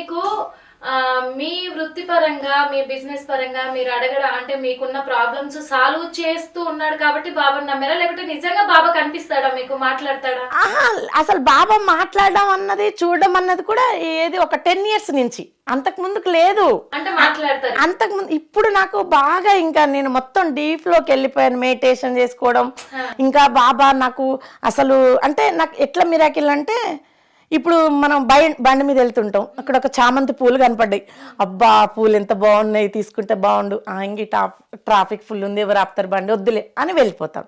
మీకు మీ వృత్తిపరంగా మీ బిజినెస్ పరంగా మీరు అడగడం అంటే మీకున్న ప్రాబ్లమ్స్ సాల్వ్ చేస్తూ ఉన్నాడు కాబట్టి బాబాని నమ్మారా? లేకపోతే నిజంగా బాబా కనిపిస్తాడా? మీకు మాట్లాడతాడా? అసలు బాబా మాట్లాడడం అన్నది చూడడం అన్నది కూడా ఏది ఒక టెన్ ఇయర్స్ నుంచి. అంతకు ముందుకు లేదు. అంటే మాట్లాడతారు. అంతకు ముందు ఇప్పుడు నాకు బాగా ఇంకా నేను మొత్తం డీప్లోకి వెళ్ళిపోయాను. మెడిటేషన్ చేసుకోవడం. ఇంకా బాబా నాకు అసలు అంటే నాకు ఎట్లా మిరాకిల్ అంటే ఇప్పుడు మనం బయ బండి మీద వెళ్తుంటాం. అక్కడ ఒక చామంతి పూలు కనపడ్డాయి. అబ్బా ఆ పూలు ఎంత బాగున్నాయి తీసుకుంటే బాగుండు. ఆ ఇంగి టాప్ ట్రాఫిక్ ఫుల్ ఉంది ఎవరు ఆపుతారు బండి వద్దులే అని వెళ్ళిపోతాం.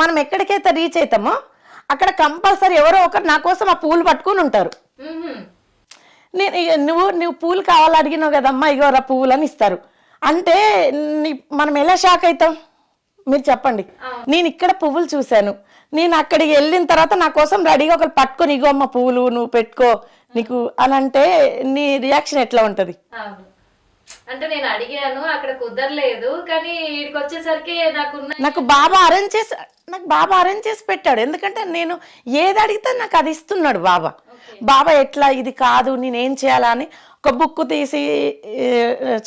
మనం ఎక్కడికైతే రీచ్ అవుతామో అక్కడ కంపల్సరీ ఎవరో ఒకరు నా కోసం ఆ పూలు పట్టుకొని ఉంటారు. నేను ఇక నువ్వు నువ్వు పూలు కావాలి అడిగినావు కదమ్మా ఇగో రా పువ్వులు అని ఇస్తారు. అంటే మనం ఎలా షాక్ అవుతాం? మీరు చెప్పండి. నేను ఇక్కడ పువ్వులు చూశాను. నేను అక్కడికి వెళ్ళిన తర్వాత నా కోసం రెడీగా ఒకరు పట్టుకొని ఇగో అమ్మ పువ్వులు నువ్వు పెట్టుకో నీకు అని అంటే నీ రియాక్షన్ ఎట్లా ఉంటది? అంటే నేను అడిగాను అక్కడ కుదరలేదు కానీ ఇక్కడికి వచ్చేసరికి నాకున్న నాకు బాబా అరేంజ్ చేసి నాకు బాబా అరేంజ్ చేసి పెట్టాడు. ఎందుకంటే నేను ఏది అడిగితే నాకు అది ఇస్తున్నాడు బాబా. బాబా ఎట్లా ఇది కాదు నేను ఏం చేయాలా అని ఒక బుక్ తీసి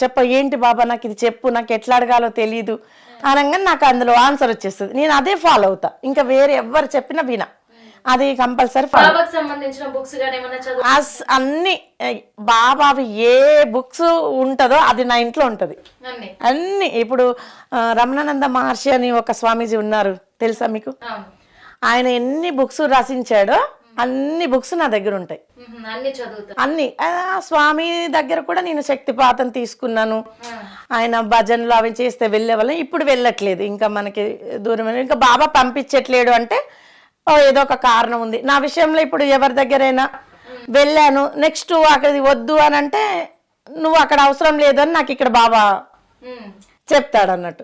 చెప్ప ఏంటి బాబా నాకు ఇది చెప్పు నాకు ఎట్లా అడగాలో తెలియదు అనగా నాకు అందులో ఆన్సర్ వచ్చేస్తుంది. నేను అదే ఫాలో అవుతా. ఇంకా వేరే ఎవరు చెప్పినా వినా. అది కంపల్సరీ ఫాలో సంబంధించిన బుక్స్ అన్ని ఏ, బాబావి ఏ బుక్స్ ఉంటుందో అది నా ఇంట్లో ఉంటుంది. అన్ని. ఇప్పుడు రమణానంద మహర్షి అని ఒక స్వామీజీ ఉన్నారు. తెలుసా మీకు? ఆయన ఎన్ని బుక్స్ రచించాడో అన్ని బుక్స్ నా దగ్గర ఉంటాయి. అన్ని అన్ని. స్వామి దగ్గర కూడా నేను శక్తిపాతం తీసుకున్నాను. ఆయన భజనలు అవి చేస్తే వెళ్ళే వాళ్ళం. ఇప్పుడు వెళ్ళట్లేదు. ఇంకా మనకి దూరం ఇంకా బాబా పంపించట్లేడు అంటే ఏదో ఒక కారణం ఉంది. నా విషయంలో ఇప్పుడు ఎవరి దగ్గరైనా వెళ్ళాను. నెక్స్ట్ అక్కడికి వద్దు అని అంటే నువ్వు అక్కడ అవసరం లేదు అని నాకు ఇక్కడ బాబా. చెప్తాడు. అన్నట్టు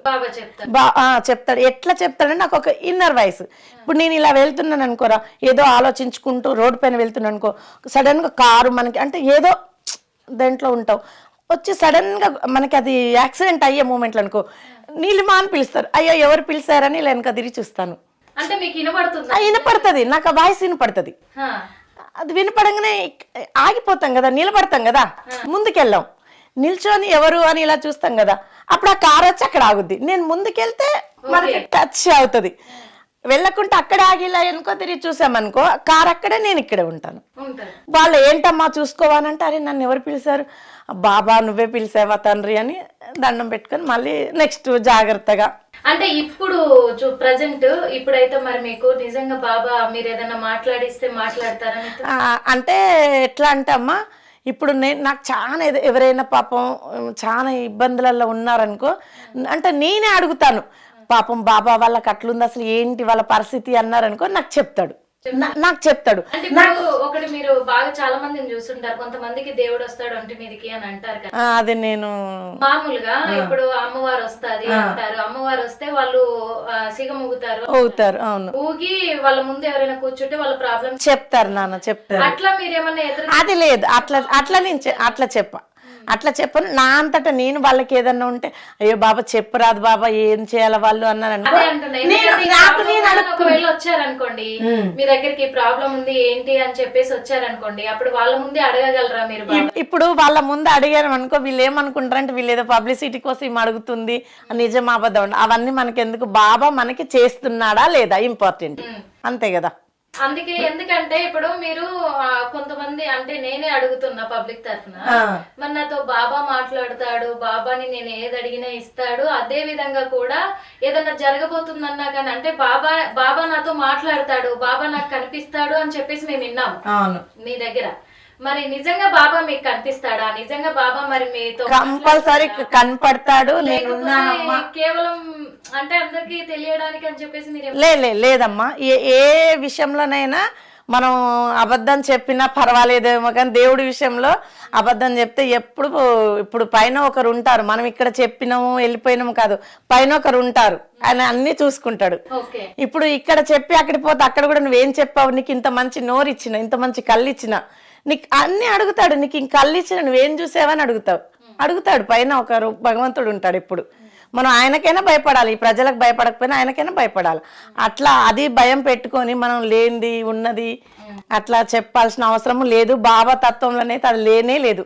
చెప్తాడు. ఎట్లా చెప్తాడంటే నాకు ఒక ఇన్నర్ వాయిస్ ఇప్పుడు నేను ఇలా వెళ్తున్నాను అనుకోరా ఏదో ఆలోచించుకుంటూ రోడ్డు పైన వెళ్తున్నాను అనుకో సడన్గా కారు మనకి అంటే ఏదో దాంట్లో ఉంటావు. వచ్చి సడన్గా మనకి అది యాక్సిడెంట్ అయ్యే మూమెంట్లు అనుకో నీలిమా అని పిలుస్తారు. అయ్యో ఎవరు పిలిచారని ఇలా వెనక తిరిగి చూస్తాను. అంటే మీకు వినబడుతుందా ఆ, వినపడుతుంది. నాకు ఆ వాయిస్ వినపడుతుంది. అది వినపడంగానే ఆగిపోతాం కదా నిలబడతాం కదా ముందుకెళ్ళాం నిల్చొని ఎవరు అని ఇలా చూస్తాం కదా అప్పుడు ఆ కార్ వచ్చి అక్కడ ఆగుద్ది. నేను ముందుకెళ్తే మనకి టచ్ అవుతుంది. వెళ్ళకుంటే అక్కడ ఆగి ఇలా వెనుకో తిరిగి చూసామనుకో కార్ అక్కడే నేను ఇక్కడే ఉంటాను. వాళ్ళు ఏంటమ్మా చూసుకోవాలంటే అరే నన్ను ఎవరు పిలిచారు? బాబా నువ్వే పిలిచావా తండ్రి అని దండం పెట్టుకొని మళ్ళీ నెక్స్ట్ జాగ్రత్తగా. అంటే ఇప్పుడు చూ ప్రజెంట్ ఇప్పుడైతే మరి మీకు నిజంగా బాబా మీరు ఏదైనా మాట్లాడిస్తే మాట్లాడతారా అంటే ఎట్లా అంటే అమ్మా ఇప్పుడు నేను నాకు చాలా ఎవరైనా పాపం చాలా ఇబ్బందులలో ఉన్నారనుకో అంటే నేనే అడుగుతాను. పాపం బాబా వాళ్ళకి అట్లుంది అసలు ఏంటి వాళ్ళ పరిస్థితి అన్నారనుకో నాకు చెప్తాడు. నాకు చెప్తాడు. అంటే ఇప్పుడు ఒకటి మీరు బాగా చాలా మందిని చూస్తుంటారు. కొంతమందికి దేవుడు వస్తాడు ఒంటి మీదకి అని అంటారు కదా. అది నేను మామూలుగా ఇప్పుడు అమ్మవారు వస్తాది అంటారు. అమ్మవారు వస్తే వాళ్ళు సిగముగుతారు అవుతారు అవును. ఊగి వాళ్ళ ముందు ఎవరైనా కూర్చుంటే వాళ్ళ ప్రాబ్లమ్ చెప్తారు నాన్న చెప్తారు. అట్లా మీరు ఏమన్నా ఎదురు అది లేదు. అట్లా అట్లా నేను అట్లా చెప్ప అట్లా చెప్పను. నా అంతటా నేను వాళ్ళకి ఏదన్నా ఉంటే అయ్యో బాబా చెప్పరాదు బాబా ఏం చేయాలి వాళ్ళు? అన్నారు ఒకవేళ వచ్చారనుకోండి మీ దగ్గరికి ప్రాబ్లం ఉంది ఏంటి అని చెప్పేసి వచ్చారనుకోండి అప్పుడు వాళ్ళ ముందే అడగగలరా మీరు ఇప్పుడు వాళ్ళ ముందు అడిగారు అనుకో వీళ్ళు ఏమనుకుంటారంటే వీళ్ళు ఏదో పబ్లిసిటీ కోసం అడుగుతుంది నిజం అబద్ధం. అవన్నీ మనకి ఎందుకు బాబా మనకి చేస్తున్నాడా లేదా? ఇంపార్టెంట్. అంతే కదా. అందుకే ఎందుకంటే ఇప్పుడు మీరు కొంతమంది అంటే నేనే అడుగుతున్నా పబ్లిక్ తరఫున. మరి నాతో బాబా మాట్లాడతాడు బాబాని నేను ఏది అడిగినా ఇస్తాడు అదే విధంగా కూడా ఏదన్నా జరగబోతుందన్నా కానీ అంటే బాబా బాబా నాతో మాట్లాడతాడు బాబా నాకు కనిపిస్తాడు అని చెప్పేసి మేము విన్నాం అవును. మీ దగ్గర. మరి నిజంగా బాబా మీకు కనిపిస్తాడా? నిజంగా బాబా మరి మీతో కంపల్సరీ కనపడతాడు కేవలం అంటే అందరికి తెలియడానికి అని చెప్పేసి మీరు లే లే లేదమ్మా. ఏ ఏ విషయంలోనైనా మనం అబద్ధం చెప్పినా పర్వాలేదేమో కానీ దేవుడి విషయంలో అబద్ధం చెప్తే ఎప్పుడు ఇప్పుడు పైన ఒకరు ఉంటారు. మనం ఇక్కడ చెప్పినాము వెళ్ళిపోయినాము కాదు. పైన ఒకరు ఉంటారు ఆయన అన్ని చూసుకుంటాడు. ఇప్పుడు ఇక్కడ చెప్పి అక్కడికి పోతే అక్కడ కూడా నువ్వేం చెప్పావు? నీకు ఇంత మంచి నోరు ఇచ్చిన ఇంత మంచి కళ్ళు ఇచ్చిన నీకు అన్ని అడుగుతాడు నీకు ఇంక కళ్ళు ఇచ్చిన నువ్వేం చూసావని అడుగుతావు. అడుగుతాడు పైన ఒకరు భగవంతుడు ఉంటాడు ఇప్పుడు మనం ఆయనకైనా భయపడాలి ఈ ప్రజలకు భయపడకపోయినా ఆయనకైనా భయపడాలి. అట్లా అది భయం పెట్టుకొని మనం లేనిది ఉన్నది అట్లా చెప్పాల్సిన అవసరం లేదు. బాబా తత్వంలోనే అది లేనే లేదు.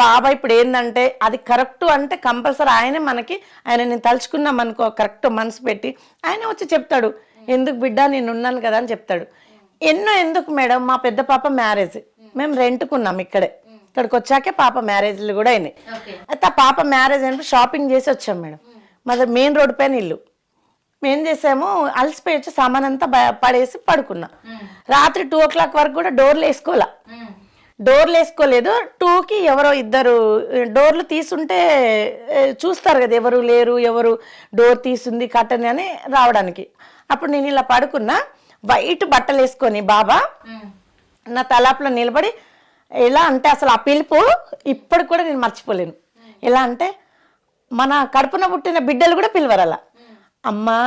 బాబా ఇప్పుడు ఏంటంటే అది కరెక్ట్ అంటే కంపల్సరీ ఆయనే మనకి ఆయన నేను తలుచుకున్నాం అనుకో కరెక్ట్ మనసు పెట్టి ఆయన వచ్చి చెప్తాడు. ఎందుకు బిడ్డ నేను ఉన్నాను కదా అని చెప్తాడు. ఎన్నో ఎందుకు మేడం మా పెద్ద పాప మ్యారేజ్. మేము రెంట్కున్నాం ఇక్కడే. ఇక్కడికి వచ్చాకే పాప మ్యారేజ్లు కూడా అయినాయి. అయితే ఆ పాప మ్యారేజ్ అంటే షాపింగ్ చేసి వచ్చాం మేడం. మాది మెయిన్ రోడ్ పైన ఇల్లు. మేం చేసాము అలసిపోయి వచ్చి సామాన్ అంతా పడేసి పడుకున్నా. రాత్రి టూ ఓ క్లాక్ వరకు కూడా డోర్లు వేసుకోవాలా డోర్లు వేసుకోలేదు. టూకి ఎవరో ఇద్దరు డోర్లు తీసుంటే చూస్తారు కదా ఎవరు లేరు ఎవరు డోర్ తీసింది కట్టని అని రావడానికి. అప్పుడు నేను ఇలా పడుకున్నా. వైట్ బట్టలు వేసుకొని బాబా నా తలాపులో నిలబడి ఎలా అంటే అసలు ఆ పిలుపు ఇప్పటికి కూడా నేను మర్చిపోలేను. ఎలా అంటే మన కడుపున పుట్టిన బిడ్డలు కూడా పిలవరు అలా అమ్మా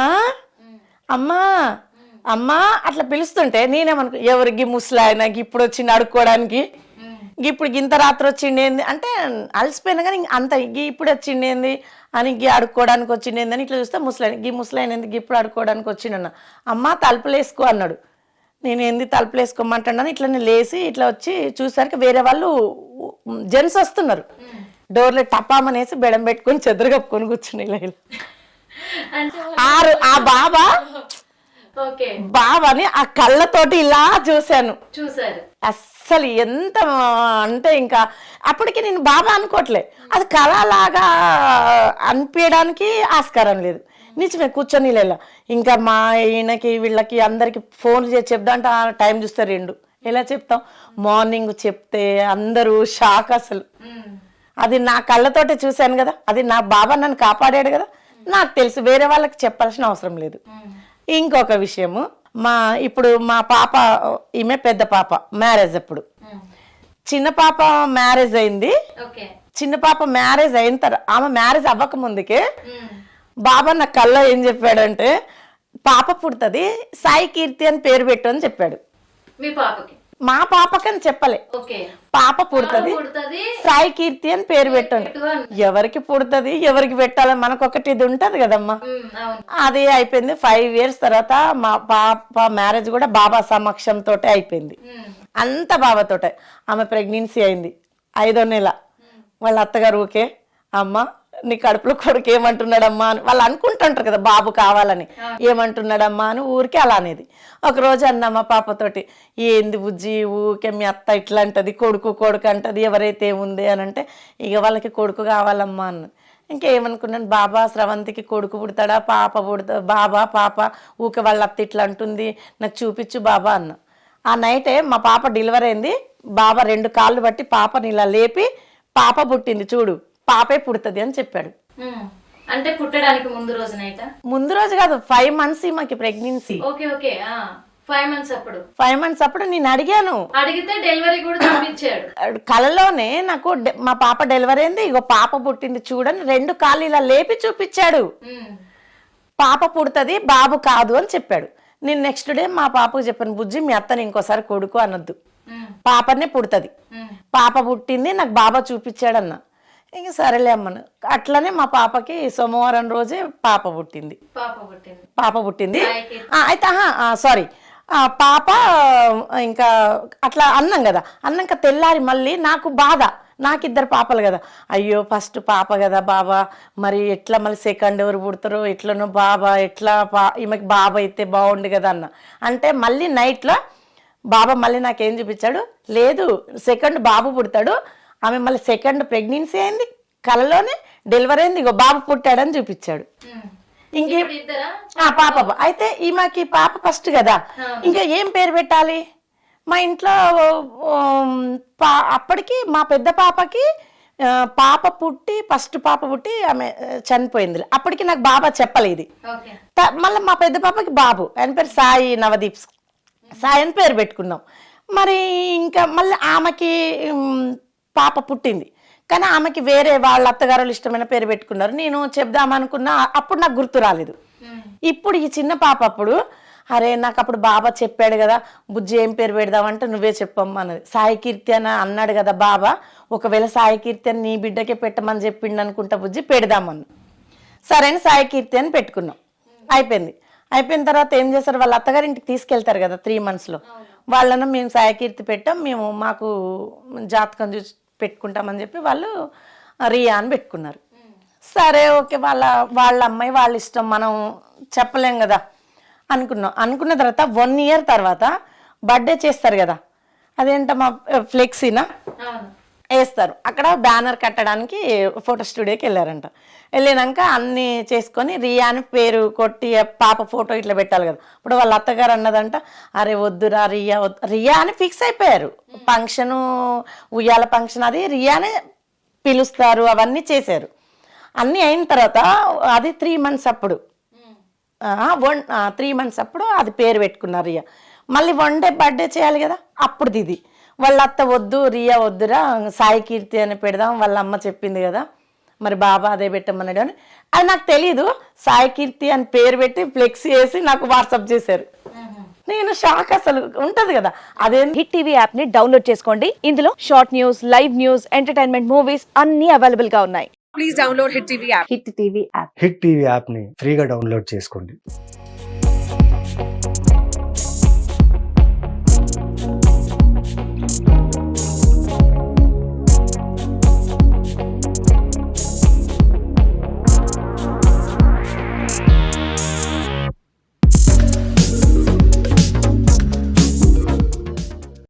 అమ్మా అమ్మా అట్లా పిలుస్తుంటే నేనేమనుకో ఎవరికి ముసలాయన ఇప్పుడు వచ్చింది అడుక్కోవడానికి? ఇప్పుడు ఇంత రాత్రి వచ్చిండేంది అంటే అలసిపోయినా కానీ అంత గీ ఇప్పుడు వచ్చిండేంది అని గీ అడుక్కోవడానికి వచ్చిండేంది అని ఇట్లా చూస్తే ముసలాయన గీ ముసలాయన ఎందుకు ఇప్పుడు అడుక్కోవడానికి వచ్చిండన్న అమ్మ తలుపులు వేసుకో అన్నాడు. నేను ఏంది తలుపులు వేసుకోమంటాను ఇట్లా నేను లేచి ఇట్లా వచ్చి చూసరికి వేరే వాళ్ళు జెంట్స్ వస్తున్నారు. డోర్లో టపామనేసి బెడం పెట్టుకొని చెదరు కప్పుకొని కూర్చుని ఇలా ఆరు ఆ బాబా బాబాని ఆ కళ్ళతోటి ఇలా చూశాను. చూసారు అస్సలు ఎంత అంటే ఇంకా అప్పటికి నేను బాబా అనుకోవట్లే. అది కళలాగా అనిపించడానికి ఆస్కారం లేదు. నిజమే కూర్చొని ఇలా ఇంకా మా ఈయనకి వీళ్ళకి అందరికి ఫోన్ చేసి చెప్దా అంటే ఆ టైం చూస్తే రెండు. ఎలా చెప్తాం? మార్నింగ్ చెప్తే అందరూ షాక్ అసలు. అది నా కళ్ళతోటే చూశాను కదా. అది నా బాబా నన్ను కాపాడాడు కదా. నాకు తెలుసు వేరే వాళ్ళకి చెప్పాల్సిన అవసరం లేదు. ఇంకొక విషయము మా ఇప్పుడు మా పాప ఈమె పెద్ద పాప మ్యారేజ్ అప్పుడు. చిన్న పాప మ్యారేజ్ అయింది. చిన్న పాప మ్యారేజ్ అయిన తర్వాత ఆమె మ్యారేజ్ అవ్వక ముందుకే బాబా నా కళ్ళ ఏం చెప్పాడంటే పాప పుడుతుంది సాయి కీర్తి అని పేరు పెట్టు అని చెప్పాడు. మీ పాపకి? మా పాపకని చెప్పలే. పాప పుడుతుంది సాయి కీర్తి అని పేరు పెట్టండి. ఎవరికి పుడుతుంది ఎవరికి పెట్టాలి మనకు ఒకటి ఇది ఉంటది కదమ్మా. అది అయిపోయింది. ఫైవ్ ఇయర్స్ తర్వాత మా పాప మ్యారేజ్ కూడా బాబా సమక్షంతో అయిపోయింది. ఉమ్, అంత బాబాతోటే. ఆమె ప్రెగ్నెన్సీ అయింది. ఐదో నెల. వాళ్ళ అత్తగారు ఓకే అమ్మ నీ కడుపులో కొడుకు ఏమంటున్నాడమ్మా అని వాళ్ళు అనుకుంటుంటారు కదా బాబు కావాలని. ఏమంటున్నాడమ్మా అని ఊరికే అలా అనేది. ఒక రోజు అన్నమ్మ పాపతోటి ఏంది బుజ్జి ఊరికే మీ అత్త ఇట్లా అంటది కొడుకు కొడుకు అంటది ఎవరైతే ఏముంది? అని అంటే ఇక వాళ్ళకి కొడుకు కావాలమ్మా అన్న ఇంకేమనుకున్నాను బాబా స్రవంతికి కొడుకు పుడతాడా పాప పుడతా బాబా పాప ఊకే వాళ్ళ అత్త ఇట్లా అంటుంది నాకు చూపించు బాబా అన్న. ఆ నైటే మా పాప డెలివరీ అయింది బాబా రెండు కాళ్ళు బట్టి పాపని ఇలా లేపి పాప పుట్టింది చూడు పాపే పుడుతుంది అని చెప్పాడు. అంటే పుట్టడానికి ముందు రోజు నైట్ ముందు రోజు కాదు ఫైవ్ మంత్స్ మాకు pregnancy okay okay five months అప్పుడు. ఫైవ్ మంత్స్ అప్పుడు నేను అడిగాను. అడిగితే డెలివరీ కూడా చూపించాడు కళలోనే నాకు మా పాప డెలివరీ అయింది ఇగో పాప పుట్టింది చూడని రెండు కాళ్ళు ఇలా లేపి చూపించాడు. పాప పుడుతుంది బాబు కాదు అని చెప్పాడు. నేను నెక్స్ట్ డే మా పాపకు చెప్పాను బుజ్జి మీ అత్తని ఇంకోసారి కొడుకు అనొద్దు. పాపనే పుడుతుంది. పాప పుట్టింది నాకు బాబా చూపించాడన్న. ఇంక సరేలే అమ్మను. అట్లనే మా పాపకి సోమవారం రోజే పాప పుట్టింది. పాప పుట్టింది. అయితే సారీ పాప ఇంకా అట్లా అన్నాం కదా. అన్నాక తెల్లారి మళ్ళీ నాకు బాధ. నాకు ఇద్దరు పాపలు కదా. అయ్యో ఫస్ట్ పాప కదా బాబా. మరి ఎట్లా మళ్ళీ సెకండ్ ఎవరు పుడతారో ఎట్లనో బాబా ఎట్లా పా ఈమెకి బాబా అయితే బాగుండు కదా అన్న. అంటే మళ్ళీ నైట్లో బాబా మళ్ళీ నాకేం చూపించాడు? లేదు సెకండ్ బాబు పుడతాడు. ఆమె మళ్ళీ సెకండ్ ప్రెగ్నెన్సీ అయింది కలలోనే డెలివరీ అయింది ఇగో బాబు పుట్టాడని చూపించాడు. ఇంకే పాప అయితే ఈమెకి పాప ఫస్ట్ కదా. ఇంకా ఏం పేరు పెట్టాలి? మా ఇంట్లో పా అప్పటికి మా పెద్ద పాపకి పాప పుట్టి ఫస్ట్ పాప పుట్టి ఆమె చనిపోయింది. అప్పటికి నాకు బాబా చెప్పలేదు మళ్ళీ మా పెద్ద పాపకి బాబు. ఆయన పేరు సాయి నవదీప్. సాయి అని పేరు పెట్టుకున్నాం. మరి ఇంకా మళ్ళీ ఆమెకి పాప పుట్టింది. కానీ ఆమెకి వేరే వాళ్ళ అత్తగారు వాళ్ళు ఇష్టమైన పేరు పెట్టుకున్నారు. నేను చెప్దామనుకున్నా అప్పుడు నాకు గుర్తు రాలేదు. ఇప్పుడు ఈ చిన్న పాప అప్పుడు అరే నాకు అప్పుడు బాబా చెప్పాడు కదా బుజ్జి ఏం పేరు పెడదామంటే నువ్వే చెప్పమ్మా అన్నది. సాయి కీర్తి అని అన్నాడు కదా బాబా ఒకవేళ సాయి కీర్తి అని నీ బిడ్డకే పెట్టమని చెప్పిండు అనుకుంటా బుజ్జి పెడదామన్నా సరే అని సాయి కీర్తి అని పెట్టుకున్నాం. అయిపోయింది. అయిపోయిన తర్వాత ఏం చేస్తారు వాళ్ళ అత్తగారింటికి తీసుకెళ్తారు కదా త్రీ మంత్స్లో. వాళ్ళను మేము సాయకీర్తి పెట్టాం. మేము మాకు జాతకం చూసి పెట్టుకుంటామని చెప్పి వాళ్ళు రియా అని పెట్టుకున్నారు. సరే ఓకే వాళ్ళ వాళ్ళ అమ్మాయి వాళ్ళ ఇష్టం మనం చెప్పలేం కదా అనుకున్నాం. అనుకున్న తర్వాత వన్ ఇయర్ తర్వాత బర్త్డే చేస్తారు కదా. అదేంటమ్మా ఫ్లెక్సీనా? వేస్తారు. అక్కడ బ్యానర్ కట్టడానికి ఫోటో స్టూడియోకి వెళ్ళారంట. వెళ్ళినాక అన్నీ చేసుకొని రియా అని పేరు కొట్టి పాప ఫోటో ఇట్లా పెట్టాలి కదా. ఇప్పుడు వాళ్ళ అత్తగారు అన్నదంట అరే వద్దురా రియా రియా అని ఫిక్స్ అయిపోయారు. ఫంక్షను ఉయ్యాల ఫంక్షన్ అది రియానే పిలుస్తారు అవన్నీ చేశారు. అన్నీ అయిన తర్వాత అది త్రీ మంత్స్ అప్పుడు. వన్ త్రీ మంత్స్ అప్పుడు అది పేరు పెట్టుకున్నారు రియా. మళ్ళీ వన్ డే బర్త్డే చేయాలి కదా అప్పుడు ఇది. వాళ్ళ అత్త వద్దు రియా వద్దురా సాయి కీర్తి అని పెడదాం వాళ్ళ అమ్మ చెప్పింది కదా. మరి బాబా అదే పెట్టమన్నాడు అని. అది నాకు తెలియదు సాయి కీర్తి అని పేరు పెట్టి ఫ్లెక్స్ చేసి నాకు వాట్సాప్ చేశారు. నేను షాక్ అసలు. ఉంటది కదా. అదే హిట్ టీవీ యాప్ని డౌన్లోడ్ చేసుకోండి. ఇందులో short news live news entertainment movies అన్ని అవైలబుల్గా ఉన్నాయి. Please download Hit TV app. Hit TV app Hit TV యాప్ని ఫ్రీగా డౌన్లోడ్ చేసుకోండి.